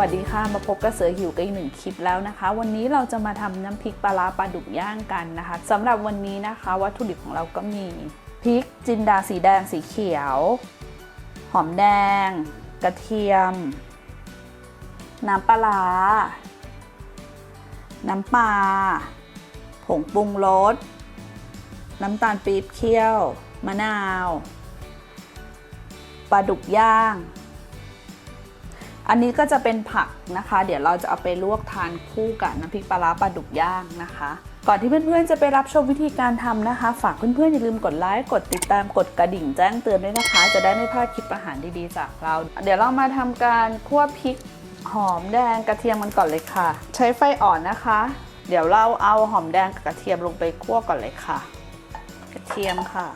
วัสดีค่ะ มาพบกับเสือหิวกันอีกหนึ่งคลิปแล้วนะคะ วันนี้เราจะมาทำน้ำพริกปลาร้าปลาดุกย่างกันนะคะสำหรับวันนี้นะคะ วัตถุดิบของเราก็มีพริกจินดาสีแดงสีเขียว หอมแดง กระเทียม น้ำปลาร้าน้ำปลา ผงปรุงรส น้ำตาลปี๊บเคี่ยว มะนาว ปลาดุกย่าง อันนี้ก็จะเป็นผักนะคะ เดี๋ยวเราจะเอาไปลวกทานคู่กับน้ำพริกปลาร้าปลาดุกย่างนะคะ ก่อนที่เพื่อนๆจะไปรับชมวิธีการทำนะคะ ฝากเพื่อนๆอย่าลืมกดไลค์กดติดตามกดกระดิ่งแจ้งเตือนด้วยนะคะ จะได้ไม่พลาดคลิปอาหารดีๆจากเรา เดี๋ยวเรามาทำการคั่วพริกหอมแดงกระเทียมกันก่อนเลยค่ะ ใช้ไฟอ่อนนะคะ เดี๋ยวเราเอาหอมแดงกับกระเทียมลงไปคั่วก่อนเลยค่ะ กระเทียมค่ะ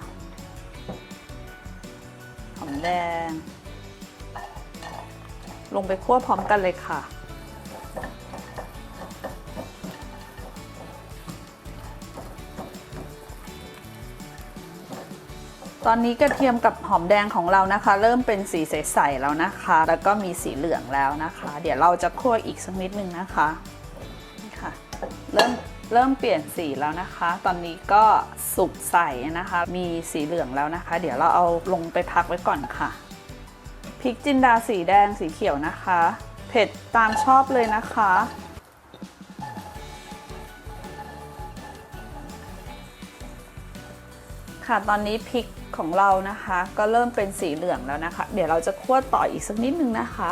หอมแดง ลงไปคั่วพร้อมกันเลยค่ะ ตอนนี้กระเทียมกับหอมแดงของเรานะคะ เริ่มเป็นสีใสๆแล้วนะคะ แล้วก็มีสีเหลืองแล้วนะคะ เดี๋ยวเราจะคั่วอีกสักนิดนึงนะคะนี่ค่ะเริ่มเริ่มเปลี่ยนสีแล้วนะคะ ตอนนี้ก็สุกใสนะคะ มีสีเหลืองแล้วนะคะ เดี๋ยวเราเอาลงไปพักไว้ก่อนค่ะ พริกจินดาสีแดงสีเขียวนะคะ เผ็ดตามชอบเลยนะคะ ค่ะตอนนี้พริกของเรานะคะ ก็เริ่มเป็นสีเหลืองแล้วนะคะ เดี๋ยวเราจะคั่วต่ออีกสักนิดนึงนะคะ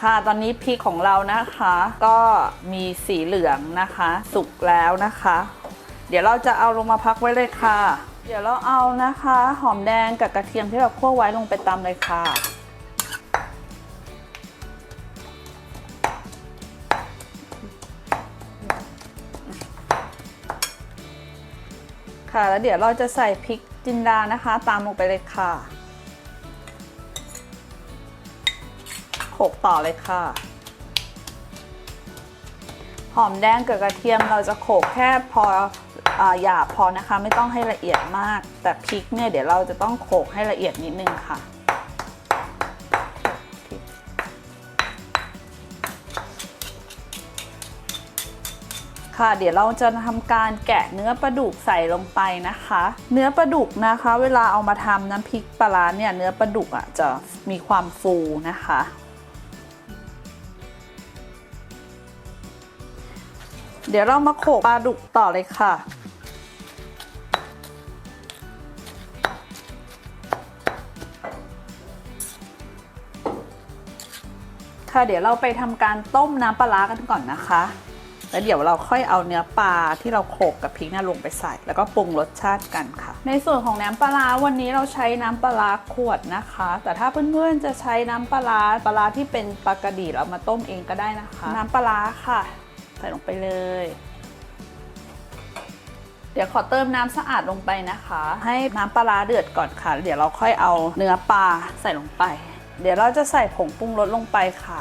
ค่ะตอนนี้พริกของเรานะคะ ก็มีสีเหลืองนะคะ สุกแล้วนะคะ เดี๋ยวเราจะเอาลงมาพักไว้เลยค่ะ เดี๋ยวเราเอานะคะ หอมแดงกับกระเทียมที่เราคั่วไว้ลงไปตำเลยค่ะ ค่ะแล้วเดี๋ยวเราจะใส่พริกจินดานะคะ ตามลงไปเลยค่ะโขลกต่อเลยค่ะ หอมแดงกับกระเทียมเราจะโขลกแค่พอ หยาบพอนะคะไม่ต้องให้ละเอียดมาก แต่พริกเนี่ยเดี๋ยวเราจะต้องโขกให้ละเอียดนิดนึงค่ะค่ะเดี๋ยวเราจะทำการแกะเนื้อปลาดุกใส่ลงไปนะคะ เนื้อปลาดุกนะคะ เวลาเอามาทำน้ำพริกปลาร้าเนี่ยเนื้อปลาดุกอะจะมีความฟูนะคะ เดี๋ยวเรามาโขกปลาดุกต่อเลยค่ะ ค่ะเดี๋ยวเราไปทำการต้มน้ำปลากันก่อนนะคะ แล้วเดี๋ยวเราค่อยเอาเนื้อปลาที่เราโขกกับพริกนี่ลงไปใส่ แล้วก็ปรุงรสชาติกันค่ะ ในส่วนของน้ำปลาวันนี้เราใช้น้ำปลาขวดนะคะ แต่ถ้าเพื่อนๆจะใช้น้ำปลาปลาที่เป็นปลากระดีเรามาต้มเองก็ได้นะคะ น้ำปลาค่ะ ใส่ลงไปเลย เดี๋ยวขอเติมน้ำสะอาดลงไปนะคะ ให้น้ำปลาเดือดก่อนค่ะ เดี๋ยวเราค่อยเอาเนื้อปลาใส่ลงไป เดี๋ยวเราจะใส่ผงปรุงรสลงไปค่ะ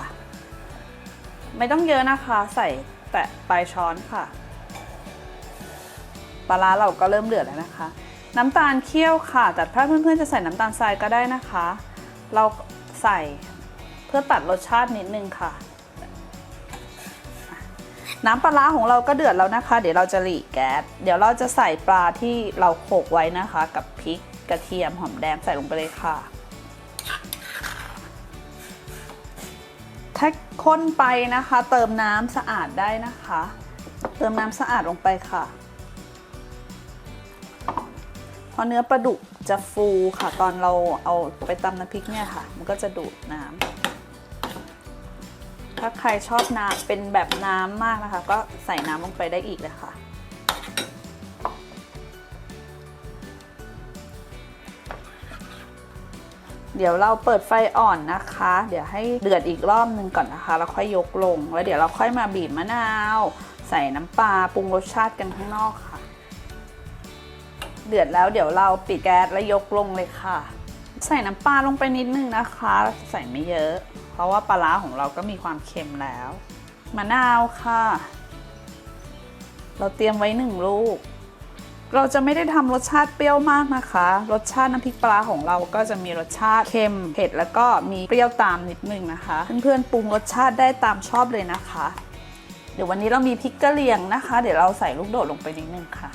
ไม่ต้องเยอะนะคะ ใส่แตะปลายช้อนค่ะ ปลาร้าเราก็เริ่มเดือดแล้วนะคะ น้ำตาลเคี่ยวค่ะ แต่ถ้าเพื่อนๆจะใส่น้ำตาลทรายก็ได้นะคะ เราใส่เพื่อตัดรสชาตินิดนึงค่ะ น้ำปลาร้าของเราก็เดือดแล้วนะคะ เดี๋ยวเราจะหลีแก๊ส เดี๋ยวเราจะใส่ปลาที่เราโขกไว้นะคะ กับพริกกระเทียมหอมแดงใส่ลงไปเลยค่ะ ถ้าข้นไปนะคะ เติมน้ำสะอาดได้นะคะ เติมน้ำสะอาดลงไปค่ะ พอเนื้อปลาดุกจะฟูค่ะ ตอนเราเอาไปตำน้ำพริกเนี่ยค่ะ มันก็จะดูดน้ำถ้าใครชอบน้ำเป็นแบบน้ำมากนะคะ ก็ใส่น้ำลงไปได้อีกเลยค่ะ เดี๋ยวเราเปิดไฟอ่อนนะคะ เดี๋ยวให้เดือดอีกรอบหนึ่งก่อนนะคะ แล้วค่อยยกลง แล้วเดี๋ยวเราค่อยมาบีบมะนาว ใส่น้ำปลาปรุงรสชาติกันข้างนอกค่ะ เดือดแล้วเดี๋ยวเราปิดแก๊สแล้วยกลงเลยค่ะ ใส่น้ำปลาลงไปนิดนึงนะคะ ใส่ไม่เยอะ เพราะว่าปลาร้าของเราก็มีความเค็มแล้ว มะนาวค่ะ เราเตรียมไว้หนึ่งลูก เราจะไม่ได้ทำรสชาติเปรี้ยวมากนะคะ รสชาติน้ำพริกปลาของเราก็จะมีรสชาติเค็มเผ็ดแล้วก็มีเปรี้ยวตามนิดนึงนะคะ เพื่อนๆปรุงรสชาติได้ตามชอบเลยนะคะ เดี๋ยววันนี้เรามีพริกกะเหรี่ยงนะคะ เดี๋ยวเราใส่ลูกโดดลงไปนิดนึงค่ะ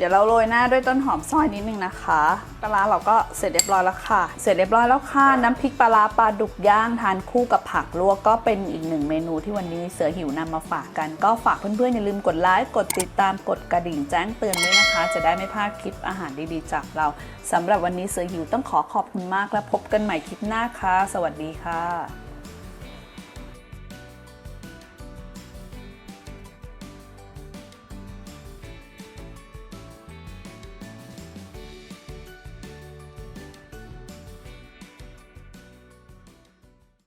เดี๋ยวเราโรยหน้าด้วยต้นหอมซอยนิดนึงนะคะปลาร้าเราก็เสร็จเรียบร้อยแล้วค่ะ เสร็จเรียบร้อยแล้วค่ะ น้ำพริกปลาร้าปลาดุกย่างทานคู่กับผักลวกก็เป็นอีกหนึ่งเมนูที่วันนี้เสือหิวนำมาฝากกัน ก็ฝากเพื่อนๆอย่าลืมกดไลค์กดติดตามกดกระดิ่งแจ้งเตือนด้วยนะคะ จะได้ไม่พลาดคลิปอาหารดีๆจากเราสำหรับวันนี้เสือหิวต้องขอขอบคุณมากและพบกันใหม่คลิปหน้าค่ะ สวัสดีค่ะ